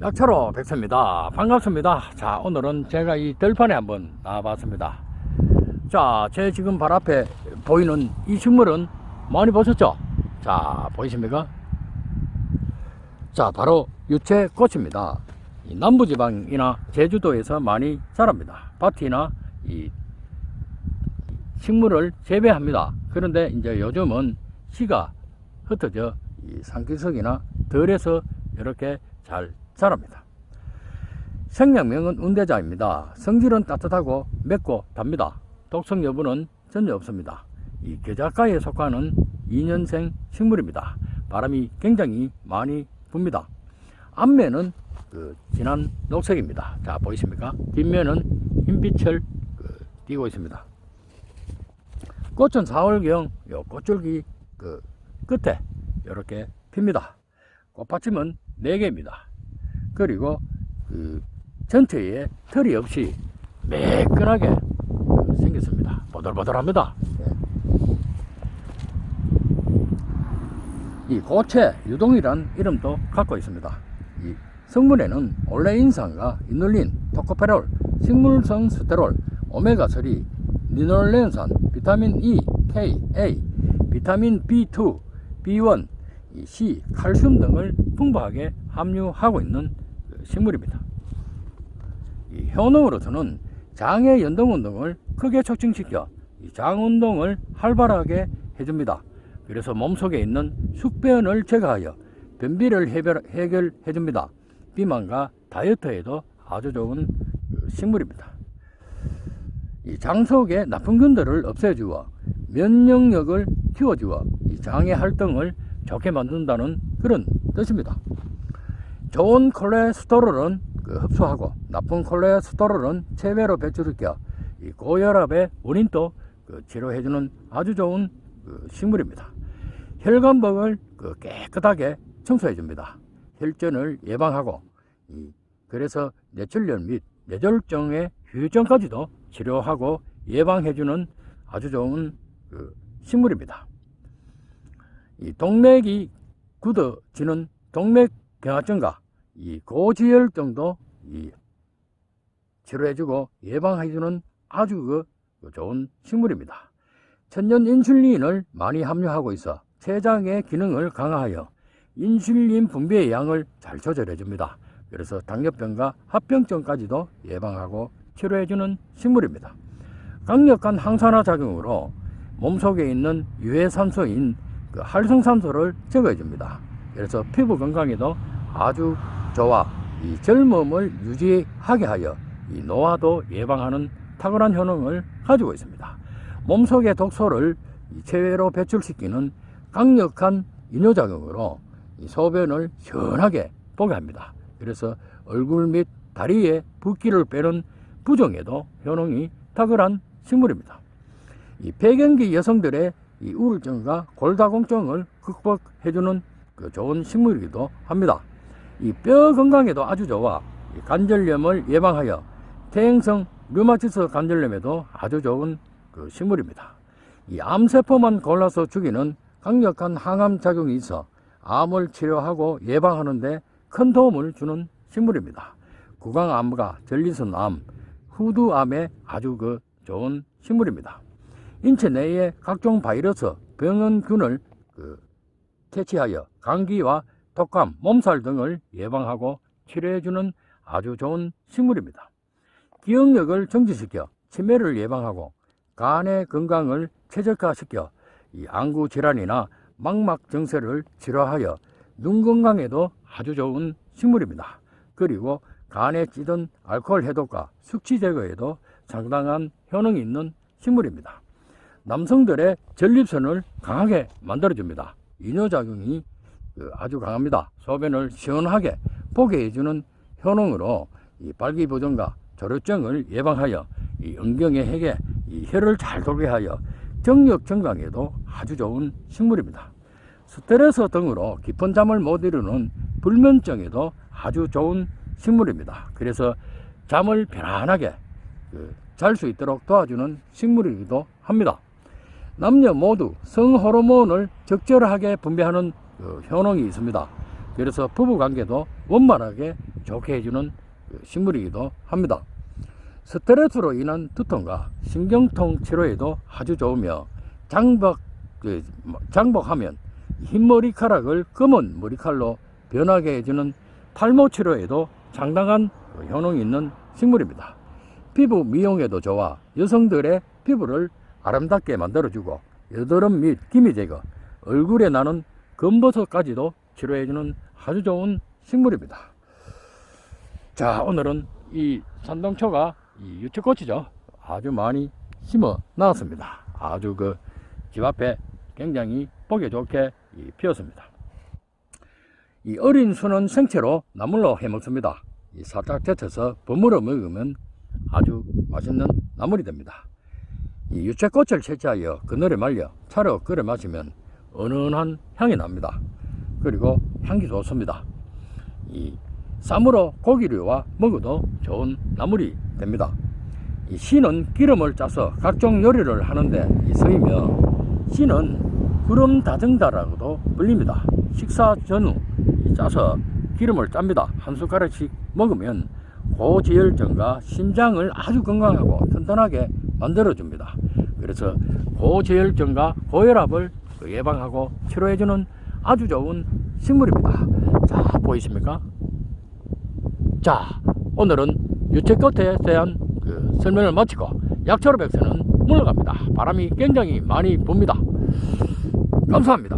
약차로 백서입니다. 반갑습니다. 자, 오늘은 제가 이 들판에 한번 나와봤습니다. 자, 제 지금 발 앞에 보이는 이 식물은 많이 보셨죠? 자, 보이십니까? 자, 바로 유채꽃입니다. 이 남부지방이나 제주도에서 많이 자랍니다. 밭이나 이 식물을 재배합니다. 그런데 이제 요즘은 씨가 흩어져 이 산기석이나 덜에서 이렇게 잘 자랍니다. 생명명은 운대자입니다. 성질은 따뜻하고 맵고 답니다. 독성 여부는 전혀 없습니다. 이 겨자가에 속하는 2년생 식물입니다. 바람이 굉장히 많이 붑니다. 앞면은 그 진한 녹색입니다. 자 보이십니까? 뒷면은 흰빛을 그 띄고 있습니다. 꽃은 4월경 요 꽃줄기 그 끝에 이렇게 핍니다. 꽃받침은 4개입니다. 그리고 그 전체에 털이 없이 매끈하게 그 생겼습니다. 보들보들합니다. 예. 이 고체 유동이란 이름도 갖고 있습니다. 이 성분에는 올레인산과 이눌린, 토코페롤, 식물성 스테롤, 오메가3, 리놀렌산, 비타민 E, K, A, 비타민 B2, B1, 이 C, 칼슘 등을 풍부하게 함유하고 있는 그 식물입니다. 이 효능으로서는 장의 연동 운동을 크게 촉진시켜 이장 운동을 활발하게 해줍니다. 그래서 몸속에 있는 숙변을 제거하여 변비를 해결, 해결해 줍니다. 비만과 다이어트에도 아주 좋은 그 식물입니다. 이장 속의 나쁜 균들을 없애주어 면역력을 키워주어 이 장의 활동을 좋게 만든다는 그런 뜻입니다. 좋은 콜레스테롤은 그 흡수하고 나쁜 콜레스테롤은 체외로 배출시켜 이 고혈압의 원인도 그 치료해주는 아주 좋은 그 식물입니다. 혈관벽을 그 깨끗하게 청소해줍니다. 혈전을 예방하고 이 그래서 뇌출혈 및 뇌졸중의 후유증까지도 치료하고 예방해주는 아주 좋은 그 식물입니다. 이 동맥이 굳어지는 동맥경화증과 이 고지혈증도 이 치료해주고 예방해주는 아주 그, 그 좋은 식물입니다. 천연 인슐린을 많이 함유하고 있어 췌장의 기능을 강화하여 인슐린 분비의 양을 잘 조절해 줍니다. 그래서 당뇨병과 합병증까지도 예방하고 치료해 주는 식물입니다. 강력한 항산화 작용으로 몸속에 있는 유해산소인 그 활성산소를 제거해 줍니다. 그래서 피부 건강에도 아주 좋아 이 젊음을 유지하게 하여 이 노화도 예방하는 탁월한 효능을 가지고 있습니다. 몸속의 독소를 이 체외로 배출시키는 강력한 이뇨작용으로 이 소변을 시원하게 보게 합니다. 그래서 얼굴 및 다리에 붓기를 빼는 부종에도 효능이 탁월한 식물입니다. 이 폐경기 여성들의 이 우울증과 골다공증을 극복해주는 그 좋은 식물이기도 합니다. 이 뼈 건강에도 아주 좋아 이 관절염을 예방하여 퇴행성 류마티스 관절염에도 아주 좋은 그 식물입니다. 이 암세포만 골라서 죽이는 강력한 항암 작용이 있어 암을 치료하고 예방하는데 큰 도움을 주는 식물입니다. 구강암과 전리선암, 후두암에 아주 그 좋은 식물입니다. 인체 내의 각종 바이러스, 병원균을 그 퇴치하여 감기와 독감, 몸살 등을 예방하고 치료해주는 아주 좋은 식물입니다. 기억력을 정지시켜 치매를 예방하고 간의 건강을 최적화시켜 이 안구 질환이나 망막 증세를 치료하여 눈 건강에도 아주 좋은 식물입니다. 그리고 간에 찌든 알코올 해독과 숙취 제거에도 상당한 효능이 있는 식물입니다. 남성들의 전립선을 강하게 만들어줍니다. 이뇨작용이 그 아주 강합니다. 소변을 시원하게 보게 해주는 효능으로 이 발기부전과 조류증을 예방하여 이 은경의 핵에 이 혈을 잘 돌게 하여 정력 증강에도 아주 좋은 식물입니다. 스트레스 등으로 깊은 잠을 못 이루는 불면증에도 아주 좋은 식물입니다. 그래서 잠을 편안하게 그 잘수 있도록 도와주는 식물이기도 합니다. 남녀 모두 성 호르몬을 적절하게 분비하는 그 효능이 있습니다. 그래서 부부 관계도 원만하게 좋게 해주는 그 식물이기도 합니다. 스트레스로 인한 두통과 신경통 치료에도 아주 좋으며 장박 그, 장박하면 흰 머리카락을 검은 머리칼로 변하게 해주는 탈모 치료에도 상당한 그 효능이 있는 식물입니다. 피부 미용에도 좋아 여성들의 피부를 아름답게 만들어주고 여드름 및 기미 제거, 얼굴에 나는 검버섯까지도 치료해주는 아주 좋은 식물입니다. 자, 오늘은 이 산동초가 이 유채꽃이죠. 아주 많이 심어 놨습니다. 아주 그 집 앞에 굉장히 보기 좋게 이 피었습니다. 이 어린 순은 생채로 나물로 해 먹습니다. 이 살짝 데쳐서 버무려 먹으면 아주 맛있는 나물이 됩니다. 이 유채꽃을 채취하여 그늘에 말려 차로 끓여 마시면 은은한 향이 납니다. 그리고 향기 좋습니다. 이 쌈으로 고기류와 먹어도 좋은 나물이 됩니다. 이 씨는 기름을 짜서 각종 요리를 하는데 이 쓰이며 씨는 구름 다정다라고도 불립니다. 식사 전후 이 짜서 기름을 짭니다. 한 숟가락씩 먹으면 고지혈증과 심장을 아주 건강하고 튼튼하게 만들어줍니다. 그래서 고지혈증과 고혈압을 예방하고 치료해주는 아주 좋은 식물입니다. 자, 보이십니까? 자, 오늘은 유채꽃에 대한 그 설명을 마치고 약초로 백세는 물러갑니다. 바람이 굉장히 많이 붑니다. 감사합니다.